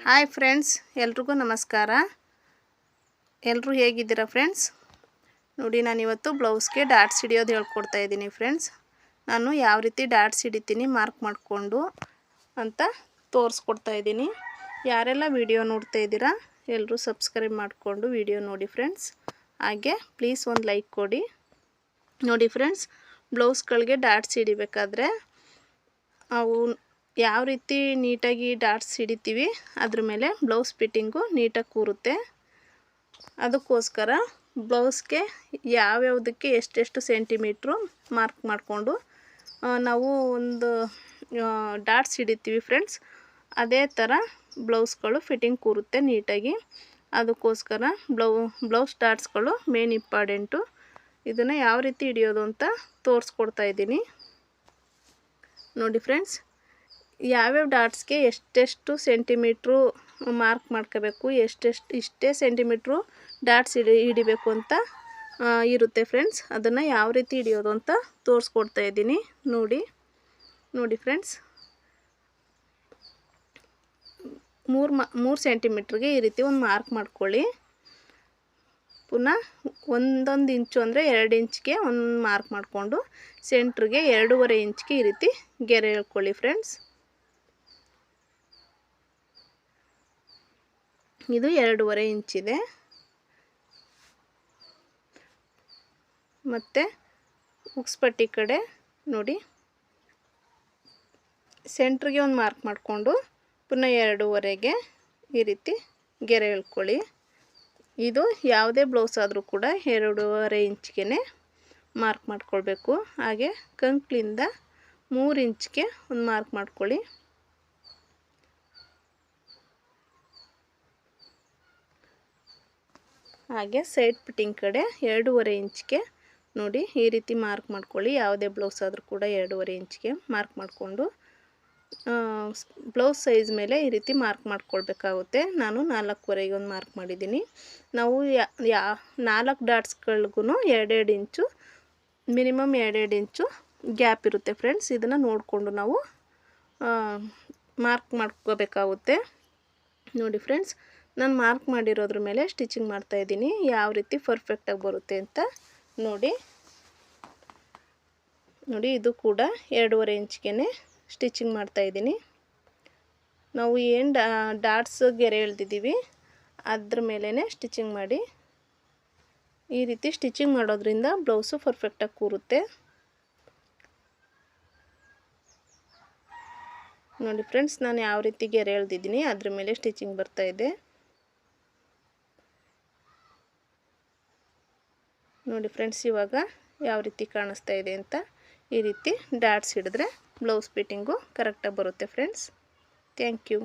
Hi friends, ಎಲ್ರಿಗೂ ನಮಸ್ಕಾರ. ಎಲ್ಲರೂ ಹೇಗಿದ್ದೀರಾ ಫ್ರೆಂಡ್ಸ್? ನೋಡಿ, ನಾನು ಇವತ್ತು ಬ್ಲೌಸ್ಗೆ ಡಾಟ್ಸ್ ಹಿಡಿಯೋದು ಹೇಳ್ಕೊಡ್ತಾ ಇದ್ದೀನಿ ಫ್ರೆಂಡ್ಸ್. ನಾನು ಯಾವ ರೀತಿ ಡಾಟ್ಸ್ ಹಿಡಿತೀನಿ ಮಾರ್ಕ್ ಮಾಡಿಕೊಂಡು ಅಂತ ತೋರಿಸ್ಕೊಡ್ತಾ ಇದ್ದೀನಿ. ಯಾರೆಲ್ಲ ವಿಡಿಯೋ ನೋಡ್ತಾ ಇದ್ದೀರಾ ಎಲ್ಲರೂ ಸಬ್ಸ್ಕ್ರೈಬ್ ಮಾಡಿಕೊಂಡು ವಿಡಿಯೋ ನೋಡಿ ಫ್ರೆಂಡ್ಸ್. ಹಾಗೆ ಪ್ಲೀಸ್ ಒಂದು ಲೈಕ್ ಕೊಡಿ. ನೋಡಿ ಫ್ರೆಂಡ್ಸ್, ಬ್ಲೌಸ್ಗಳಿಗೆ ಡಾಟ್ಸ್ ಹಿಡಿಬೇಕಾದ್ರೆ ಅವು ಯಾವ ರೀತಿ ನೀಟಾಗಿ ಡಾಟ್ಸ್ ಹಿಡಿತೀವಿ, ಅದ್ರ ಮೇಲೆ ಬ್ಲೌಸ್ ಫಿಟ್ಟಿಂಗು ನೀಟಾಗಿ ಕೂರುತ್ತೆ. ಅದಕ್ಕೋಸ್ಕರ ಬ್ಲೌಸ್ಗೆ ಯಾವ್ಯಾವುದಕ್ಕೆ ಎಷ್ಟೆಷ್ಟು ಸೆಂಟಿಮೀಟ್ರು ಮಾರ್ಕ್ ಮಾಡಿಕೊಂಡು ನಾವು ಒಂದು ಡಾಟ್ಸ್ ಹಿಡಿತೀವಿ ಫ್ರೆಂಡ್ಸ್. ಅದೇ ಥರ ಬ್ಲೌಸ್ಗಳು ಫಿಟ್ಟಿಂಗ್ ಕೂರುತ್ತೆ ನೀಟಾಗಿ. ಅದಕ್ಕೋಸ್ಕರ ಬ್ಲೌ, ಬ್ಲೌಸ್ ಡಾಟ್ಸ್ಗಳು ಮೇನ್ ಇಂಪಾರ್ಟೆಂಟು. ಇದನ್ನು ಯಾವ ರೀತಿ ಹಿಡಿಯೋದು ಅಂತ ತೋರಿಸ್ಕೊಡ್ತಾ ಇದ್ದೀನಿ. ನೋಡಿ ಫ್ರೆಂಡ್ಸ್ ಯಾವ್ಯಾವ ಡಾಟ್ಸ್ಗೆ ಎಷ್ಟೆಷ್ಟು ಸೆಂಟಿಮೀಟ್ರು ಮಾರ್ಕ್ ಮಾಡ್ಕೋಬೇಕು, ಎಷ್ಟೆಷ್ಟು, ಇಷ್ಟೇ ಸೆಂಟಿಮೀಟ್ರು ಡಾಟ್ಸ್ ಹಿಡಿ ಹಿಡಿಬೇಕು ಅಂತ ಇರುತ್ತೆ ಫ್ರೆಂಡ್ಸ್. ಅದನ್ನು ಯಾವ ರೀತಿ ಹಿಡಿಯೋದು ಅಂತ ತೋರಿಸ್ಕೊಡ್ತಾ ಇದ್ದೀನಿ. ನೋಡಿ ನೋಡಿ ಫ್ರೆಂಡ್ಸ್. ಮೂರು ಮಾ, ಮೂರು ಸೆಂಟಿಮೀಟ್ರಿಗೆ ಈ ರೀತಿ ಒಂದು ಮಾರ್ಕ್ ಮಾಡ್ಕೊಳ್ಳಿ. ಪುನಃ ಒಂದೊಂದು ಇಂಚು ಅಂದರೆ ಎರಡು ಇಂಚ್ಗೆ ಒಂದು ಮಾರ್ಕ್ ಮಾಡಿಕೊಂಡು, ಸೆಂಟ್ರಿಗೆ ಎರಡೂವರೆ ಇಂಚ್ಗೆ ಈ ರೀತಿ ಗೆರೆ ಹೇಳ್ಕೊಳ್ಳಿ ಫ್ರೆಂಡ್ಸ್. ಇದು ಎರಡೂವರೆ ಇಂಚಿದೆ. ಮತ್ತು ಉಕ್ಸ್ಪಟ್ಟಿ ಕಡೆ ನೋಡಿ. ಸೆಂಟ್ರಿಗೆ ಒಂದು ಮಾರ್ಕ್ ಮಾಡಿಕೊಂಡು ಪುನಃ ಎರಡೂವರೆಗೆ ಈ ರೀತಿ ಗೆರೆ ಎಳ್ಕೊಳ್ಳಿ ಇದು ಯಾವುದೇ ಬ್ಲೌಸ್ ಆದರೂ ಕೂಡ ಎರಡೂವರೆ ಇಂಚ್ಗೆ ಮಾರ್ಕ್ ಮಾಡಿಕೊಳ್ಬೇಕು. ಹಾಗೆ ಕಂಕ್ಲಿಂದ ಮೂರು ಇಂಚ್ಗೆ ಒಂದು ಮಾರ್ಕ್ ಮಾಡ್ಕೊಳ್ಳಿ. ಹಾಗೆ ಸೈಡ್ ಫಿಟ್ಟಿಂಗ್ ಕಡೆ ಎರಡೂವರೆ ಇಂಚ್ಗೆ ನೋಡಿ ಈ ರೀತಿ ಮಾರ್ಕ್ ಮಾಡ್ಕೊಳ್ಳಿ. ಯಾವುದೇ ಬ್ಲೌಸ್ ಆದರೂ ಕೂಡ ಎರಡೂವರೆ ಇಂಚ್ಗೆ ಮಾರ್ಕ್ ಮಾಡಿಕೊಂಡು ಬ್ಲೌಸ್ ಸೈಜ್ ಮೇಲೆ ಈ ರೀತಿ ಮಾರ್ಕ್ ಮಾಡ್ಕೊಳ್ಬೇಕಾಗುತ್ತೆ. ನಾನು ನಾಲ್ಕೂವರೆಗೆ ಒಂದು ಮಾರ್ಕ್ ಮಾಡಿದ್ದೀನಿ. ನಾವು ಯಾ ನಾಲ್ಕು ಡಾಟ್ಸ್ಗಳಿಗೂ ಎರಡೆರಡು ಇಂಚು, ಮಿನಿಮಮ್ ಎರಡೆರಡು ಇಂಚು ಗ್ಯಾಪ್ ಇರುತ್ತೆ ಫ್ರೆಂಡ್ಸ್. ಇದನ್ನು ನೋಡಿಕೊಂಡು ನಾವು ಮಾರ್ಕ್ ಮಾಡ್ಕೋಬೇಕಾಗುತ್ತೆ. ನೋಡಿ ಫ್ರೆಂಡ್ಸ್ ನಾನು ಮಾರ್ಕ್ ಮಾಡಿರೋದ್ರ ಮೇಲೆ ಸ್ಟಿಚಿಂಗ್ ಮಾಡ್ತಾಯಿದ್ದೀನಿ ಯಾವ ರೀತಿ ಪರ್ಫೆಕ್ಟಾಗಿ ಬರುತ್ತೆ ಅಂತ ನೋಡಿ. ನೋಡಿ, ಇದು ಕೂಡ ಎರಡೂವರೆ ಇಂಚ್ಗೆ ಸ್ಟಿಚಿಂಗ್ ಮಾಡ್ತಾಯಿದ್ದೀನಿ ನಾವು ಏನು ಡಾ ಡಾಟ್ಸ್ ಗೆರೆ ಎಳ್ದಿದ್ದೀವಿ, ಅದ್ರ ಮೇಲೇ ಸ್ಟಿಚಿಂಗ್ ಮಾಡಿ. ಈ ರೀತಿ ಸ್ಟಿಚಿಂಗ್ ಮಾಡೋದ್ರಿಂದ ಬ್ಲೌಸು ಪರ್ಫೆಕ್ಟಾಗಿ ಕೂರುತ್ತೆ. ನೋಡಿ ಫ್ರೆಂಡ್ಸ್ ನಾನು ಯಾವ ರೀತಿ ಗೆರೆ ಎಳ್ದಿದ್ದೀನಿ, ಅದ್ರ ಮೇಲೆ ಸ್ಟಿಚಿಂಗ್ ಬರ್ತಾಯಿದೆ ನೋಡಿ ಫ್ರೆಂಡ್ಸ್, ಇವಾಗ ಯಾವ ರೀತಿ ಕಾಣಿಸ್ತಾ ಇದೆ ಅಂತ ಈ ರೀತಿ ಡಾಟ್ಸ್ ಹಿಡಿದ್ರೆ ಬ್ಲೌಸ್ ಫಿಟ್ಟಿಂಗು ಕರೆಕ್ಟಾಗಿ ಬರುತ್ತೆ ಫ್ರೆಂಡ್ಸ್. Thank you.